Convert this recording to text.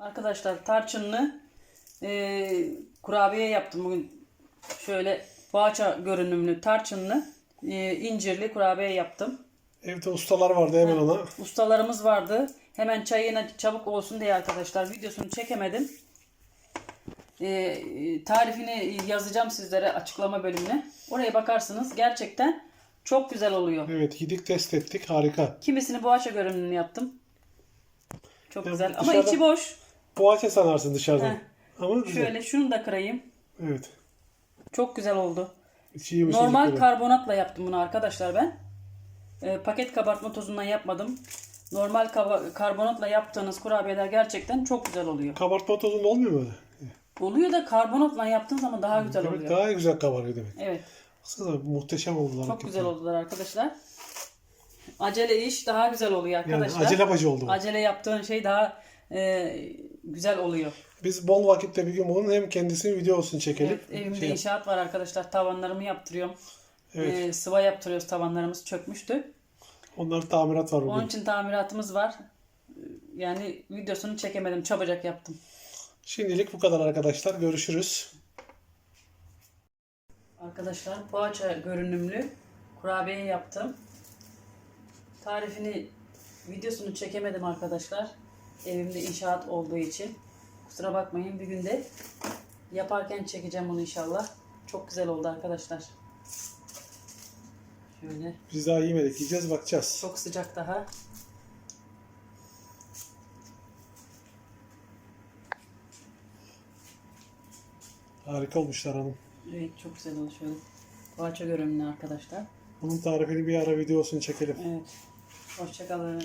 Arkadaşlar tarçınlı e, kurabiye yaptım bugün. Şöyle poğaça görünümlü tarçınlı e, incirli kurabiye yaptım. Evde ustalar vardı hemen ona. Ustalarımız vardı. Hemen çayına çabuk olsun diye arkadaşlar videosunu çekemedim. E, tarifini yazacağım sizlere açıklama bölümüne. Oraya bakarsınız. Gerçekten çok güzel oluyor. Evet yedik test ettik harika. Kimisini boğaça görünümlü yaptım. Çok Ya güzel ama dışarıda- içi boş. Poğaça sanarsın dışarıdan. Heh. Ama güzel. Şöyle şunu da kırayım. Evet. Çok güzel oldu. İçi Normal böyle. karbonatla yaptım bunu arkadaşlar ben. Ee, paket kabartma tozundan yapmadım. Normal kaba- karbonatla yaptığınız kurabiyeler gerçekten çok güzel oluyor. Kabartma tozunda olmuyor mu? Oluyor da karbonatla yaptığın zaman daha güzel Demek oluyor. daha güzel kabarıyor demek. Evet. Aslında muhteşem oldular. Çok güzel oldular arkadaşlar. Acele iş daha güzel oluyor Yani arkadaşlar. acele bacı oldu bu. Acele yaptığın şey daha e, güzel oluyor. Biz bol vakitte bir gün bunun hem kendisini video olsun çekelim. Evet, evimde Şey inşaat var arkadaşlar. Tavanlarımı yaptırıyorum. Evet. Ee, sıva yaptırıyoruz. Tavanlarımız çökmüştü. Onlar tamirat var bugün. Onun için tamiratımız var. Yani videosunu çekemedim. Çabucak yaptım. Şimdilik bu kadar arkadaşlar. Görüşürüz. Arkadaşlar poğaça görünümlü kurabiye yaptım. Tarifini videosunu çekemedim arkadaşlar. Evimde inşaat olduğu için. Kusura bakmayın bir günde yaparken çekeceğim bunu inşallah. Çok güzel oldu arkadaşlar. Şöyle Biz daha yemedik. Yiyeceğiz bakacağız. çok sıcak daha. Harika olmuşlar hanım. Evet çok güzel oldu şöyle. Poğaça görünümlü arkadaşlar. Bunun tarifini bir ara video olsun çekelim. Evet. Hoşçakalın.